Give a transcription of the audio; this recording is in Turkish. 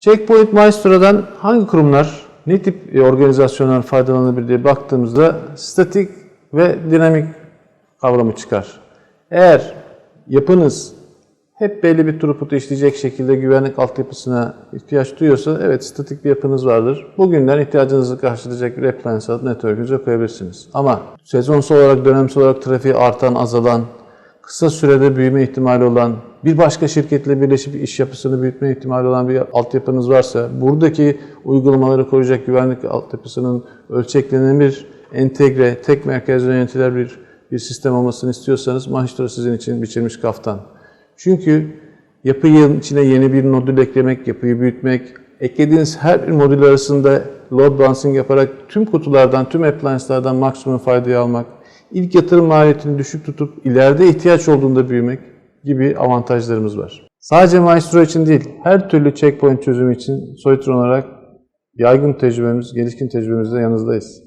Checkpoint Maestro'dan hangi kurumlar, ne tip e, organizasyonlar faydalanabilir diye baktığımızda statik ve dinamik kavramı çıkar. Eğer yapınız hep belli bir throughput'u işleyecek şekilde güvenlik altyapısına ihtiyaç duyuyorsa evet statik bir yapınız vardır. Bugünden ihtiyacınızı karşılayacak bir appliance alıp network'ünüze koyabilirsiniz. Ama sezonsal olarak, dönemsel olarak trafiği artan, azalan, kısa sürede büyüme ihtimali olan, bir başka şirketle birleşip iş yapısını büyütme ihtimali olan bir altyapınız varsa, buradaki uygulamaları koruyacak güvenlik altyapısının ölçeklenebilir, entegre, tek merkezden yönetilen bir, bir sistem olmasını istiyorsanız Mahistro sizin için biçilmiş kaftan. Çünkü yapıyın içine yeni bir modül eklemek, yapıyı büyütmek, eklediğiniz her bir modül arasında load balancing yaparak tüm kutulardan, tüm appliance'lardan maksimum faydayı almak, ilk yatırım maliyetini düşük tutup ileride ihtiyaç olduğunda büyümek gibi avantajlarımız var. Sadece Maestro için değil, her türlü checkpoint çözümü için Soytron olarak yaygın tecrübemiz, gelişkin tecrübemizle yanınızdayız.